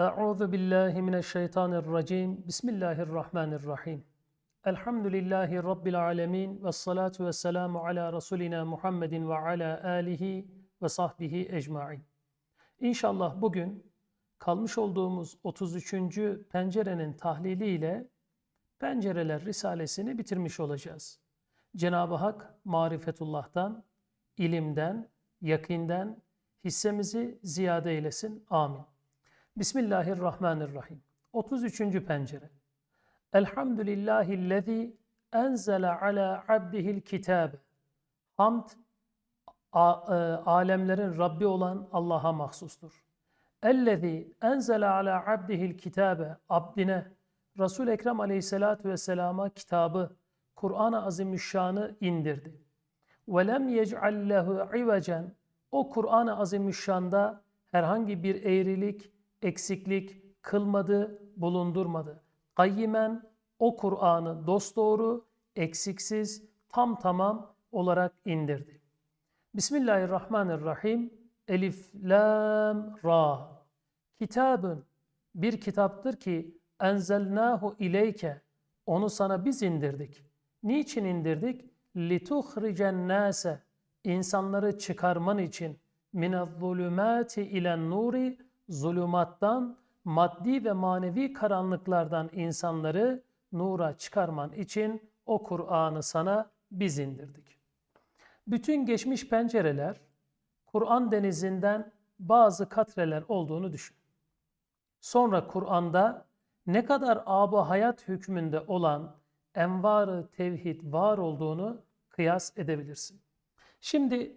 Euzu billahi mineşşeytanirracim. Bismillahirrahmanirrahim. Elhamdülillahi rabbil alamin ve salatu vesselamu ala rasulina Muhammedin ve ala alihi ve sahbihi ecmaîn. İnşallah bugün kalmış olduğumuz 33. pencerenin tahliliyle Pencereler Risalesini bitirmiş olacağız. Cenab-ı Hak marifetullah'tan, ilimden, yakinden hissemizi ziyade eylesin. Amin. Bismillahirrahmanirrahim. 33. pencere. Elhamdülillahillezî enzele ala abdihil kitabe. Hamd e, alemlerin Rabbi olan Allah'a mahsustur. Ellezî enzele ala abdihil kitabe abdine Resul Ekrem Aleyhissalatu vesselama kitabı Kur'an-ı Azimüşşan'ı indirdi. Ve lem yec'al lehu ivecen o Kur'an-ı Azimüşşan'da herhangi bir eğrilik, eksiklik kılmadı, bulundurmadı. Kayyimen o Kur'an'ı dosdoğru, eksiksiz, tam tamam olarak indirdi. Bismillahirrahmanirrahim. Elif, Lam, Ra. Kitabın bir kitaptır ki enzelnahu ileyke onu sana biz indirdik. Niçin indirdik? Lituhricen nase insanları çıkarman için minez-zulümati ilen nuri zulümattan maddi ve manevi karanlıklardan insanları nura çıkarman için o Kur'an'ı sana biz indirdik. Bütün geçmiş pencereler Kur'an denizinden bazı katreler olduğunu düşün. Sonra Kur'an'da ne kadar ab hayat hükmünde olan envarı tevhid var olduğunu kıyas edebilirsin. Şimdi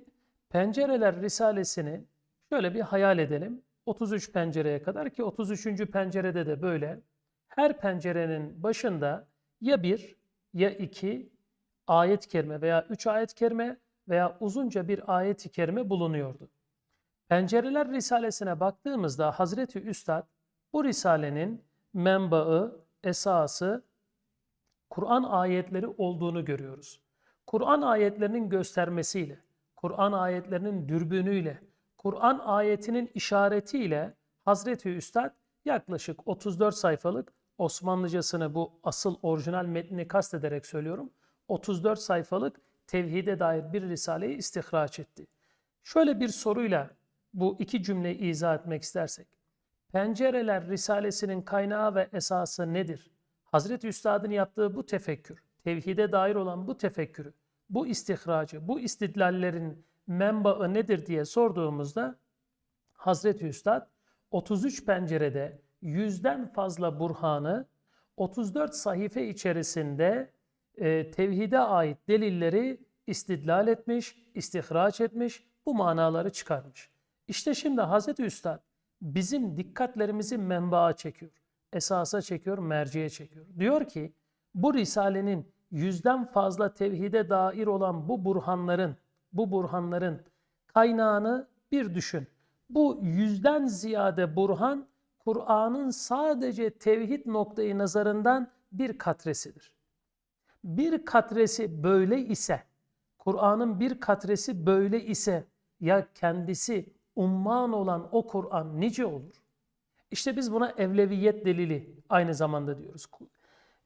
pencereler risalesini şöyle bir hayal edelim. 33 pencereye kadar ki 33. pencerede de böyle. Her pencerenin başında ya bir ya iki ayet kerime veya üç ayet kerime veya uzunca bir ayet-i kerime bulunuyordu. Pencereler Risalesine baktığımızda Hazreti Üstad bu Risalenin menbaı, esası Kur'an ayetleri olduğunu görüyoruz. Kur'an ayetlerinin göstermesiyle, Kur'an ayetlerinin dürbünüyle, Kur'an ayetinin işaretiyle Hazreti Üstad yaklaşık 34 sayfalık Osmanlıcasını bu asıl orijinal metnini kastederek söylüyorum. 34 sayfalık tevhide dair bir risaleyi istihraç etti. Şöyle bir soruyla bu iki cümleyi izah etmek istersek. Pencereler Risalesinin kaynağı ve esası nedir? Hazreti Üstad'ın yaptığı bu tefekkür, tevhide dair olan bu tefekkürü, bu istihracı, bu istidlallerin menbaı nedir diye sorduğumuzda Hazreti Üstad 33 pencerede yüzden fazla burhanı 34 sahife içerisinde e, tevhide ait delilleri istidlal etmiş, istihraç etmiş, bu manaları çıkarmış. İşte şimdi Hazreti Üstad bizim dikkatlerimizi menbaa çekiyor, esasa çekiyor, merciye çekiyor. Diyor ki bu risalenin yüzden fazla tevhide dair olan bu burhanların, bu burhanların kaynağını bir düşün. Bu yüzden ziyade burhan Kur'an'ın sadece tevhid noktayı nazarından bir katresidir. Bir katresi böyle ise, Kur'an'ın bir katresi böyle ise ya kendisi umman olan o Kur'an nice olur? İşte biz buna evleviyet delili aynı zamanda diyoruz.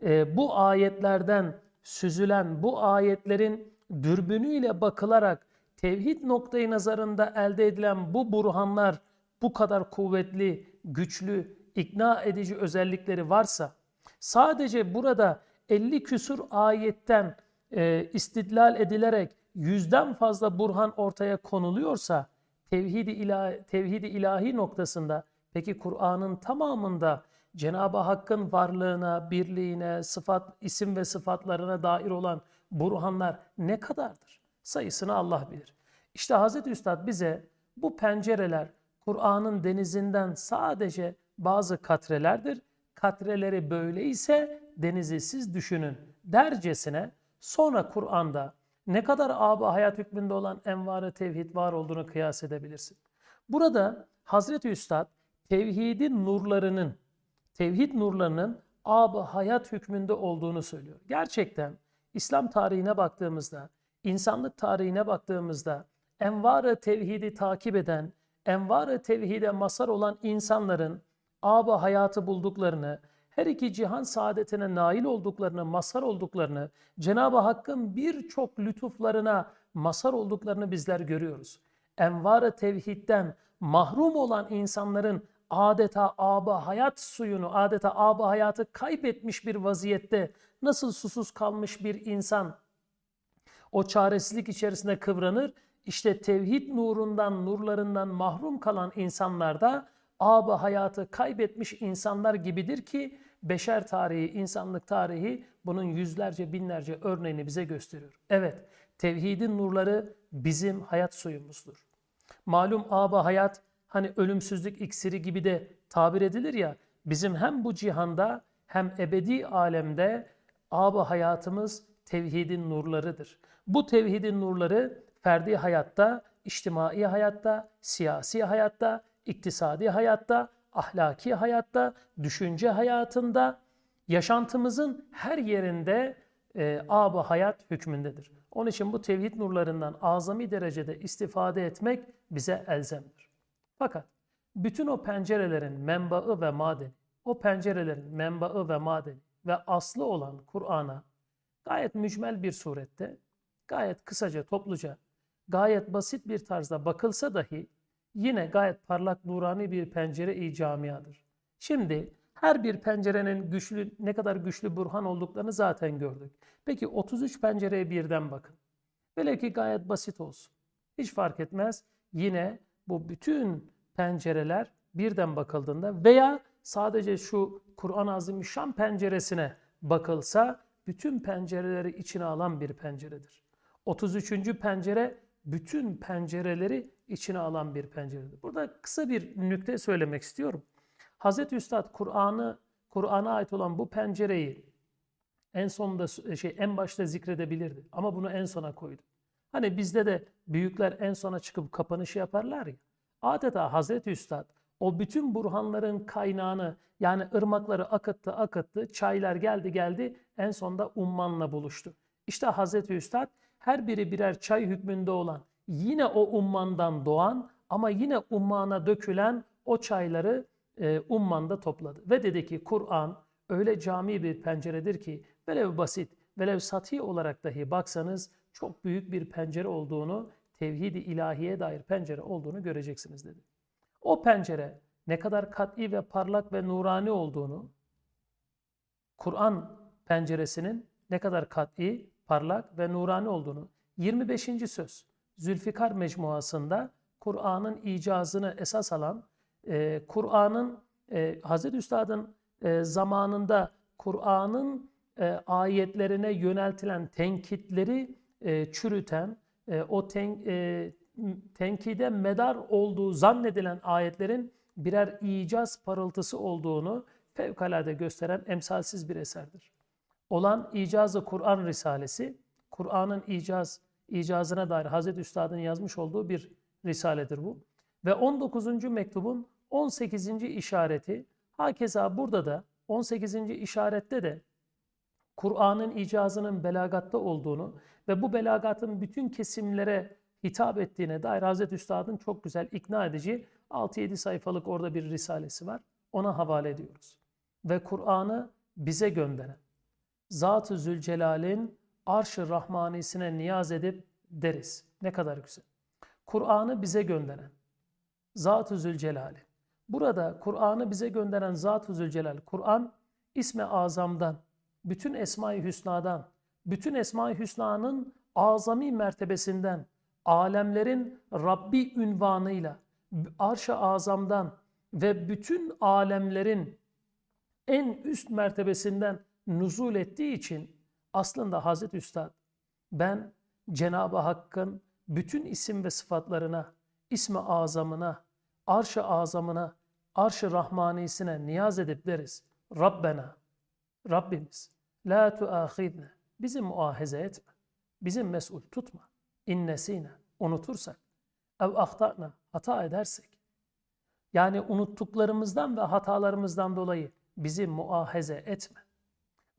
E, bu ayetlerden süzülen bu ayetlerin dürbünüyle bakılarak tevhid noktayı nazarında elde edilen bu burhanlar bu kadar kuvvetli, güçlü, ikna edici özellikleri varsa sadece burada 50 küsur ayetten e, istidlal edilerek yüzden fazla burhan ortaya konuluyorsa tevhid-i ilahi, tevhid ilahi noktasında peki Kur'an'ın tamamında Cenab-ı Hakk'ın varlığına, birliğine, sıfat, isim ve sıfatlarına dair olan burhanlar ne kadardır? Sayısını Allah bilir. İşte Hazreti Üstad bize bu pencereler Kur'an'ın denizinden sadece bazı katrelerdir. Katreleri böyle ise denizi siz düşünün dercesine sonra Kur'an'da ne kadar ab hayat hükmünde olan envarı tevhid var olduğunu kıyas edebilirsin. Burada Hazreti Üstad tevhidin nurlarının, tevhid nurlarının ab hayat hükmünde olduğunu söylüyor. Gerçekten İslam tarihine baktığımızda, insanlık tarihine baktığımızda envarı tevhidi takip eden, envarı tevhide masar olan insanların âb hayatı bulduklarını, her iki cihan saadetine nail olduklarını, mazhar olduklarını, Cenab-ı Hakk'ın birçok lütuflarına mazhar olduklarını bizler görüyoruz. Envar-ı tevhidden mahrum olan insanların adeta âb hayat suyunu, adeta âb hayatı kaybetmiş bir vaziyette nasıl susuz kalmış bir insan o çaresizlik içerisinde kıvranır. İşte tevhid nurundan, nurlarından mahrum kalan insanlar da âb hayatı kaybetmiş insanlar gibidir ki beşer tarihi, insanlık tarihi bunun yüzlerce, binlerce örneğini bize gösteriyor. Evet, tevhidin nurları bizim hayat suyumuzdur. Malum âb hayat hani ölümsüzlük iksiri gibi de tabir edilir ya, bizim hem bu cihanda hem ebedi alemde âb hayatımız tevhidin nurlarıdır. Bu tevhidin nurları ferdi hayatta, içtimai hayatta, siyasi hayatta, iktisadi hayatta, ahlaki hayatta, düşünce hayatında, yaşantımızın her yerinde e, ab hayat hükmündedir. Onun için bu tevhid nurlarından azami derecede istifade etmek bize elzemdir. Fakat bütün o pencerelerin menbaı ve madeni, o pencerelerin menbaı ve madeni ve aslı olan Kur'an'a gayet mücmel bir surette, gayet kısaca, topluca, gayet basit bir tarzda bakılsa dahi yine gayet parlak nurani bir pencere-i camiadır. Şimdi her bir pencerenin güçlü ne kadar güçlü burhan olduklarını zaten gördük. Peki 33 pencereye birden bakın. Velev ki gayet basit olsun. Hiç fark etmez. Yine bu bütün pencereler birden bakıldığında veya sadece şu Kur'an-ı Azimüşşan penceresine bakılsa bütün pencereleri içine alan bir penceredir. 33. pencere bütün pencereleri içine alan bir penceredir. Burada kısa bir nükte söylemek istiyorum. Hazreti Üstad Kur'an'ı Kur'an'a ait olan bu pencereyi en sonunda şey en başta zikredebilirdi ama bunu en sona koydu. Hani bizde de büyükler en sona çıkıp kapanışı yaparlar ya. Adeta Hazreti Üstad o bütün burhanların kaynağını yani ırmakları akıttı akıttı, çaylar geldi geldi en sonunda ummanla buluştu. İşte Hazreti Üstad her biri birer çay hükmünde olan yine o ummandan doğan ama yine ummana dökülen o çayları e, ummanda topladı. Ve dedi ki Kur'an öyle cami bir penceredir ki velev basit, velev sati olarak dahi baksanız çok büyük bir pencere olduğunu, tevhid-i ilahiye dair pencere olduğunu göreceksiniz dedi. O pencere ne kadar kat'i ve parlak ve nurani olduğunu, Kur'an penceresinin ne kadar kat'i, parlak ve nurani olduğunu 25. söz Zülfikar mecmuasında Kur'an'ın icazını esas alan, e, Kur'an'ın e, Hz. Üstad'ın e, zamanında Kur'an'ın e, ayetlerine yöneltilen tenkitleri e, çürüten, e, o ten, e, tenkide medar olduğu zannedilen ayetlerin birer icaz parıltısı olduğunu fevkalade gösteren emsalsiz bir eserdir. Olan İcazı Kur'an Risalesi, Kur'an'ın icaz, icazına dair Hazreti Üstad'ın yazmış olduğu bir risaledir bu. Ve 19. mektubun 18. işareti, hakeza burada da 18. işarette de Kur'an'ın icazının belagatta olduğunu ve bu belagatın bütün kesimlere hitap ettiğine dair Hazreti Üstad'ın çok güzel ikna edici 6-7 sayfalık orada bir risalesi var. Ona havale ediyoruz. Ve Kur'an'ı bize gönderen Zat-ı Zülcelal'in arş-ı rahmanisine niyaz edip deriz. Ne kadar güzel. Kur'an'ı bize gönderen Zat-ı Zülcelal'i. Burada Kur'an'ı bize gönderen Zat-ı Zülcelal, Kur'an isme azamdan, bütün Esma-i Hüsna'dan, bütün Esma-i Hüsna'nın azami mertebesinden, alemlerin Rabbi ünvanıyla, arş-ı azamdan ve bütün alemlerin en üst mertebesinden nuzul ettiği için aslında Hazreti Üstad ben Cenab-ı Hakk'ın bütün isim ve sıfatlarına, ismi azamına, arş-ı azamına, arş-ı rahmanisine niyaz edip deriz. Rabbena, Rabbimiz, la tuahidne, bizi muahize etme, bizi mesul tutma. İnnesine, unutursak, ev ahtana, hata edersek. Yani unuttuklarımızdan ve hatalarımızdan dolayı bizi muahize etme.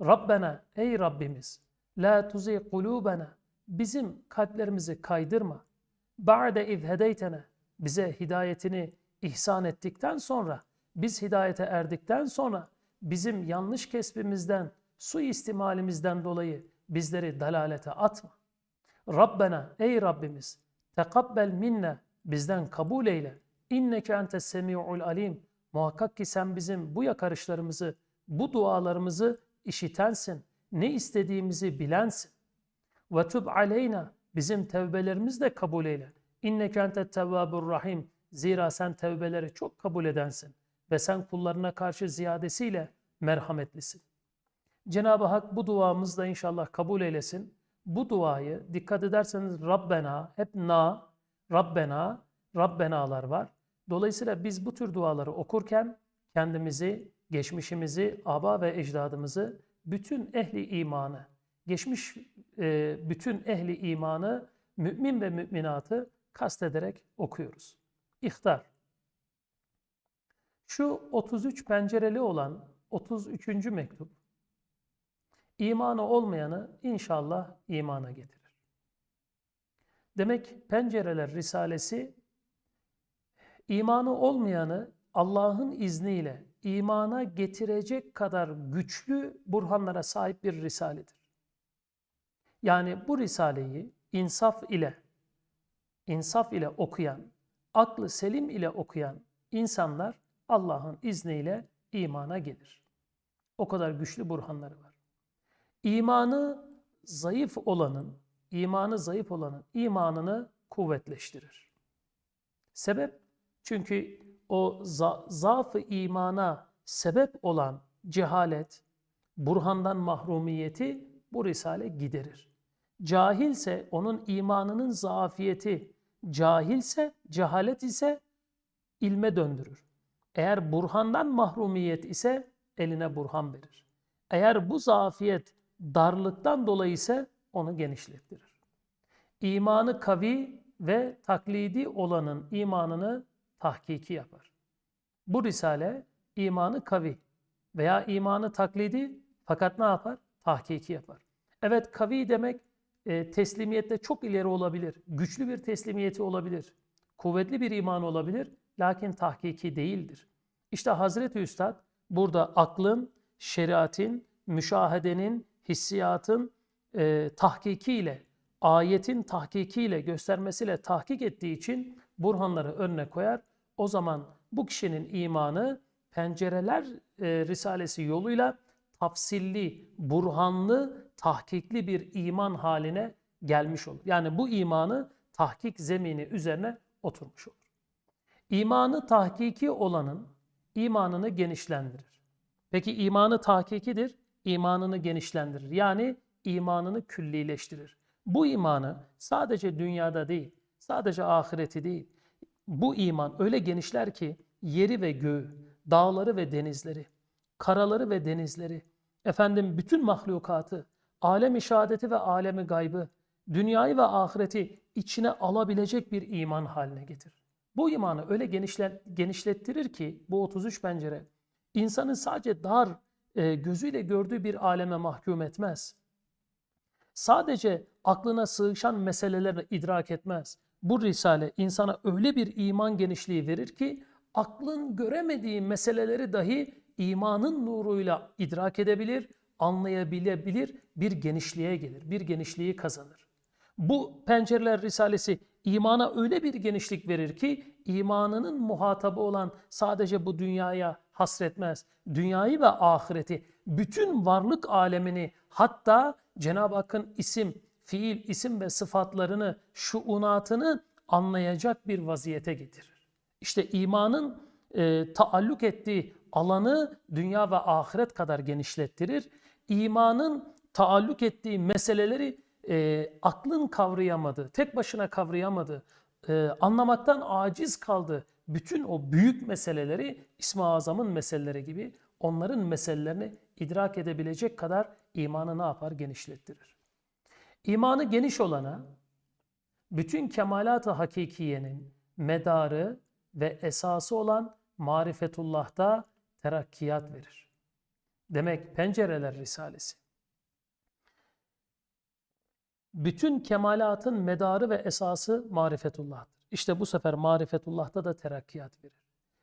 Rabbena, ey Rabbimiz, la tuzi kulubena, bizim kalplerimizi kaydırma. Ba'de iz hedeytene, bize hidayetini ihsan ettikten sonra biz hidayete erdikten sonra bizim yanlış kesbimizden, suistimalimizden dolayı bizleri dalalete atma. Rabbena ey Rabbimiz tekabbel minne bizden kabul eyle. İnneke entes semi'ul alim. Muhakkak ki sen bizim bu yakarışlarımızı, bu dualarımızı işitensin. Ne istediğimizi bilensin. Ve tub aleyna bizim tevbelerimizi de kabul eyle. İnneke entet tevvabur rahim. Zira sen tevbeleri çok kabul edensin ve sen kullarına karşı ziyadesiyle merhametlisin. Cenab-ı Hak bu duamızı da inşallah kabul eylesin. Bu duayı dikkat ederseniz Rabbena, hep na, Rabbena, Rabbenalar var. Dolayısıyla biz bu tür duaları okurken kendimizi, geçmişimizi, aba ve ecdadımızı, bütün ehli imanı, geçmiş e, bütün ehli imanı, mümin ve müminatı kastederek okuyoruz. İhtar. Şu 33 pencereli olan 33. mektup imanı olmayanı inşallah imana getirir. Demek pencereler risalesi imanı olmayanı Allah'ın izniyle imana getirecek kadar güçlü burhanlara sahip bir risaledir. Yani bu risaleyi insaf ile insaf ile okuyan, aklı selim ile okuyan insanlar Allah'ın izniyle imana gelir. O kadar güçlü burhanları var. İmanı zayıf olanın, imanı zayıf olanın imanını kuvvetleştirir. Sebep? Çünkü o za zaafı imana sebep olan cehalet, burhandan mahrumiyeti bu risale giderir. Cahilse onun imanının zafiyeti, cahilse, cehalet ise ilme döndürür. Eğer burhandan mahrumiyet ise eline burhan verir. Eğer bu zafiyet darlıktan dolayı ise onu genişlettirir. İmanı kavi ve taklidi olanın imanını tahkiki yapar. Bu risale imanı kavi veya imanı taklidi fakat ne yapar? Tahkiki yapar. Evet kavi demek e, teslimiyette çok ileri olabilir. Güçlü bir teslimiyeti olabilir. Kuvvetli bir iman olabilir. Lakin tahkiki değildir. İşte Hazreti Üstad burada aklın, şeriatin, müşahedenin, hissiyatın e, tahkikiyle, ayetin tahkikiyle, göstermesiyle tahkik ettiği için burhanları önüne koyar. O zaman bu kişinin imanı pencereler e, risalesi yoluyla tafsilli, burhanlı, tahkikli bir iman haline gelmiş olur. Yani bu imanı tahkik zemini üzerine oturmuş olur. İmanı tahkiki olanın imanını genişlendirir. Peki imanı tahkikidir, imanını genişlendirir. Yani imanını küllileştirir. Bu imanı sadece dünyada değil, sadece ahireti değil. Bu iman öyle genişler ki yeri ve göğü, dağları ve denizleri, karaları ve denizleri, efendim bütün mahlukatı, alem-i şehadeti ve alemi gaybı, dünyayı ve ahireti içine alabilecek bir iman haline getirir. Bu imanı öyle genişlet, genişlettirir ki bu 33 pencere insanın sadece dar e, gözüyle gördüğü bir aleme mahkum etmez. Sadece aklına sığışan meseleleri idrak etmez. Bu risale insana öyle bir iman genişliği verir ki aklın göremediği meseleleri dahi imanın nuruyla idrak edebilir, anlayabilebilir, bir genişliğe gelir, bir genişliği kazanır. Bu pencereler risalesi imana öyle bir genişlik verir ki imanının muhatabı olan sadece bu dünyaya hasretmez. Dünyayı ve ahireti, bütün varlık alemini hatta Cenab-ı Hakk'ın isim, fiil, isim ve sıfatlarını, şuunatını anlayacak bir vaziyete getirir. İşte imanın e, taalluk ettiği alanı dünya ve ahiret kadar genişlettirir. İmanın taalluk ettiği meseleleri e, aklın kavrayamadı, tek başına kavrayamadı, e, anlamaktan aciz kaldı. Bütün o büyük meseleleri İsmi Azam'ın meseleleri gibi onların meselelerini idrak edebilecek kadar imanı ne yapar? Genişlettirir. İmanı geniş olana bütün kemalat-ı hakikiyenin medarı ve esası olan marifetullah'ta terakkiyat verir. Demek pencereler risalesi bütün kemalatın medarı ve esası marifetullah'tır. İşte bu sefer marifetullah'ta da terakkiyat verir.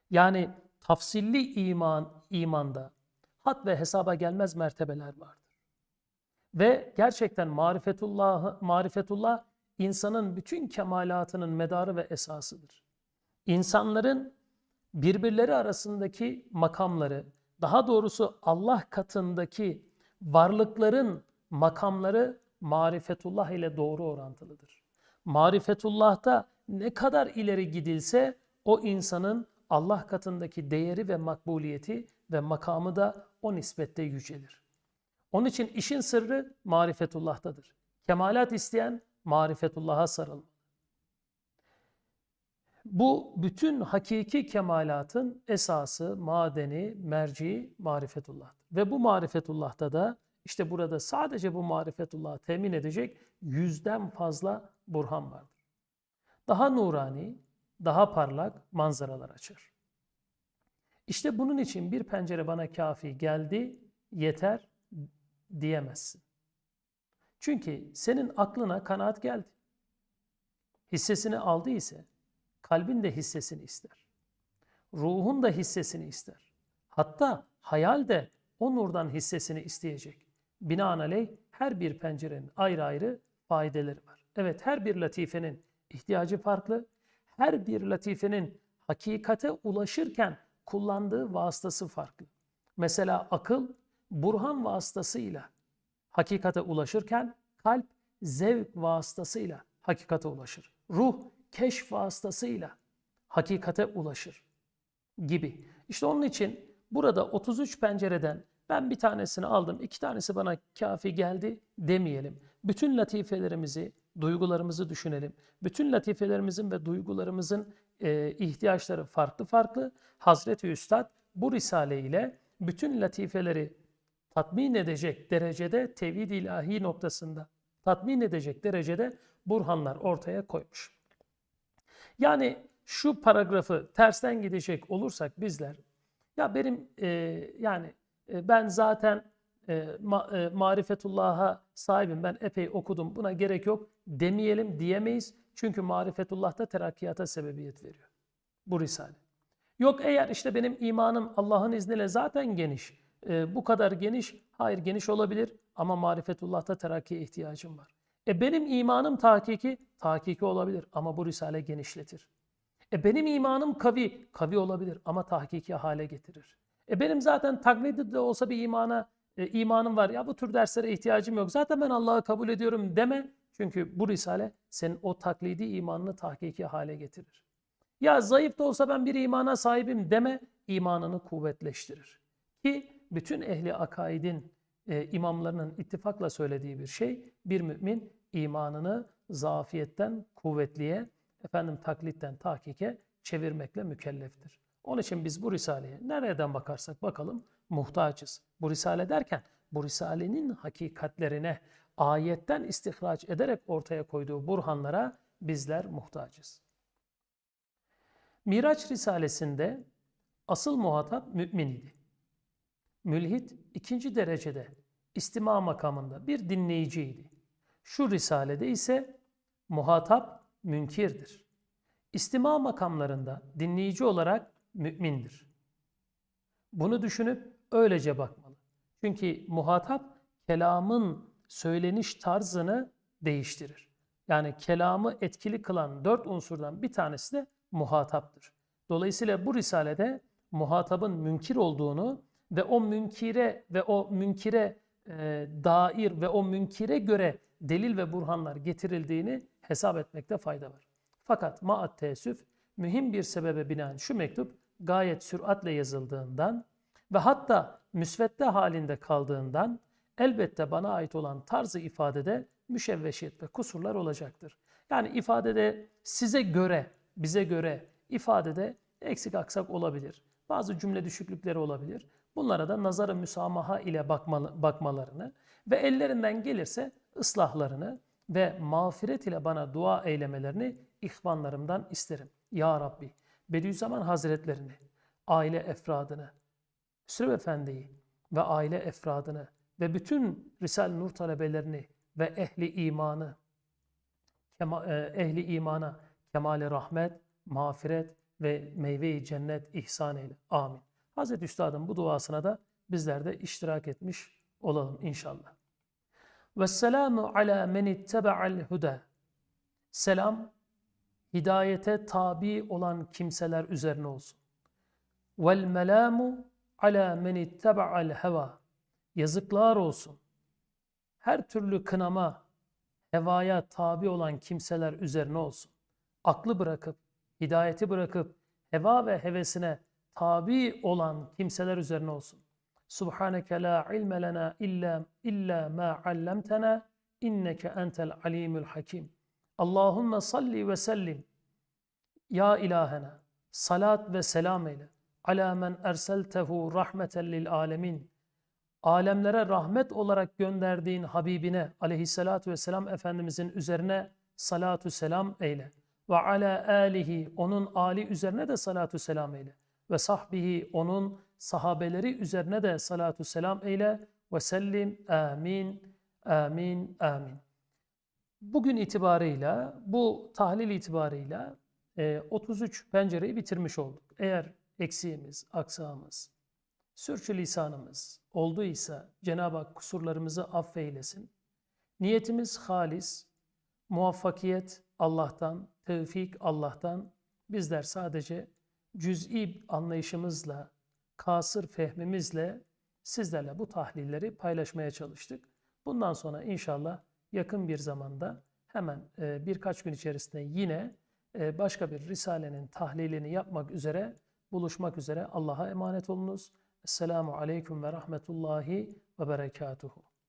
Yani tafsilli iman imanda had ve hesaba gelmez mertebeler vardır. Ve gerçekten marifetullah marifetullah insanın bütün kemalatının medarı ve esasıdır. İnsanların birbirleri arasındaki makamları, daha doğrusu Allah katındaki varlıkların makamları marifetullah ile doğru orantılıdır. Marifetullah'ta ne kadar ileri gidilse o insanın Allah katındaki değeri ve makbuliyeti ve makamı da o nispette yücelir. Onun için işin sırrı marifetullah'tadır. Kemalat isteyen marifetullah'a sarılmalı. Bu bütün hakiki kemalatın esası, madeni, merci marifetullah. Ve bu marifetullah'ta da işte burada sadece bu marifetullah'ı temin edecek yüzden fazla burhan vardır. Daha nurani, daha parlak manzaralar açar. İşte bunun için bir pencere bana kafi geldi, yeter diyemezsin. Çünkü senin aklına kanaat geldi. Hissesini aldı ise kalbin de hissesini ister. Ruhun da hissesini ister. Hatta hayal de o nurdan hissesini isteyecek. Binaenaleyh her bir pencerenin ayrı ayrı faydeleri var. Evet her bir latifenin ihtiyacı farklı. Her bir latifenin hakikate ulaşırken kullandığı vasıtası farklı. Mesela akıl burhan vasıtasıyla hakikate ulaşırken kalp zevk vasıtasıyla hakikate ulaşır. Ruh keşf vasıtasıyla hakikate ulaşır gibi. İşte onun için burada 33 pencereden ben bir tanesini aldım, iki tanesi bana kafi geldi demeyelim. Bütün latifelerimizi, duygularımızı düşünelim. Bütün latifelerimizin ve duygularımızın e, ihtiyaçları farklı farklı. Hazreti Üstad bu risale ile bütün latifeleri tatmin edecek derecede tevhid ilahi noktasında tatmin edecek derecede burhanlar ortaya koymuş. Yani şu paragrafı tersten gidecek olursak bizler ya benim e, yani e, ben zaten e, ma, e, marifetullah'a sahibim ben epey okudum buna gerek yok demeyelim diyemeyiz. Çünkü marifetullah'ta terakkiyata sebebiyet veriyor bu risale. Yok eğer işte benim imanım Allah'ın izniyle zaten geniş. E, bu kadar geniş. Hayır geniş olabilir ama marifetullah'ta terakkiye ihtiyacım var. E benim imanım tahkiki, tahkiki olabilir ama bu risale genişletir. E benim imanım kavi, kavi olabilir ama tahkiki hale getirir. E benim zaten taklidi de olsa bir imana e, imanım var. Ya bu tür derslere ihtiyacım yok. Zaten ben Allah'ı kabul ediyorum deme. Çünkü bu risale senin o taklidi imanını tahkiki hale getirir. Ya zayıf da olsa ben bir imana sahibim deme. imanını kuvvetleştirir. Ki bütün ehli akaidin e, imamlarının ittifakla söylediği bir şey bir mümin imanını zafiyetten kuvvetliye efendim taklitten tahkike çevirmekle mükelleftir. Onun için biz bu risaleye nereden bakarsak bakalım muhtaçız. Bu risale derken bu risalenin hakikatlerine ayetten istihraç ederek ortaya koyduğu burhanlara bizler muhtacız. Miraç Risalesinde asıl muhatap mümin idi. Mülhit ikinci derecede istima makamında bir dinleyiciydi. Şu risalede ise muhatap münkirdir. İstima makamlarında dinleyici olarak mümindir. Bunu düşünüp öylece bakmalı. Çünkü muhatap kelamın söyleniş tarzını değiştirir. Yani kelamı etkili kılan dört unsurdan bir tanesi de muhataptır. Dolayısıyla bu risalede muhatabın münkir olduğunu ve o münkire ve o münkire e, dair ve o münkire göre delil ve burhanlar getirildiğini hesap etmekte fayda var. Fakat maat teessüf mühim bir sebebe binaen şu mektup gayet süratle yazıldığından ve hatta müsvedde halinde kaldığından elbette bana ait olan tarzı ifadede müşevveşiyet ve kusurlar olacaktır. Yani ifadede size göre, bize göre ifadede eksik aksak olabilir. Bazı cümle düşüklükleri olabilir. Bunlara da nazarı müsamaha ile bakmalı, bakmalarını ve ellerinden gelirse ıslahlarını ve mağfiret ile bana dua eylemelerini ihvanlarımdan isterim. Ya Rabbi, Bediüzzaman Hazretlerini, aile efradını, Hüsrev Efendi'yi ve aile efradını ve bütün Risal Nur talebelerini ve ehli imanı, e, ehli imana kemale rahmet, mağfiret ve meyve-i cennet ihsan eyle. Amin. Hazreti Üstad'ın bu duasına da bizler de iştirak etmiş olalım inşallah. Vesselamu ala men ittaba'al huda. Selam hidayete tabi olan kimseler üzerine olsun. Vel melamu ala men ittaba'al heva. Yazıklar olsun. Her türlü kınama, hevaya tabi olan kimseler üzerine olsun. Aklı bırakıp, hidayeti bırakıp, heva ve hevesine tabi olan kimseler üzerine olsun. Subhaneke la ilme lena illa, illa ma allamtena inneke entel alimul hakim. Allahümme salli ve sellim. Ya ilahena salat ve selam eyle. Ala men erseltehu rahmeten lil alemin. Alemlere rahmet olarak gönderdiğin Habibine aleyhissalatu vesselam Efendimizin üzerine salatu selam eyle. Ve ala alihi onun ali üzerine de salatu selam eyle. Ve sahbihi onun sahabeleri üzerine de salatu selam eyle. Ve sellim amin amin amin. Bugün itibarıyla bu tahlil itibarıyla e, 33 pencereyi bitirmiş olduk. Eğer eksiğimiz, aksağımız, sürçülisanımız olduysa Cenab-ı Hak kusurlarımızı affeylesin. Niyetimiz halis, muvaffakiyet Allah'tan, tevfik Allah'tan. Bizler sadece cüz'i anlayışımızla, kasır fehmimizle sizlerle bu tahlilleri paylaşmaya çalıştık. Bundan sonra inşallah yakın bir zamanda hemen e, birkaç gün içerisinde yine e, başka bir risalenin tahlilini yapmak üzere buluşmak üzere Allah'a emanet olunuz. Esselamu Aleyküm ve Rahmetullahi ve Berekatuhu.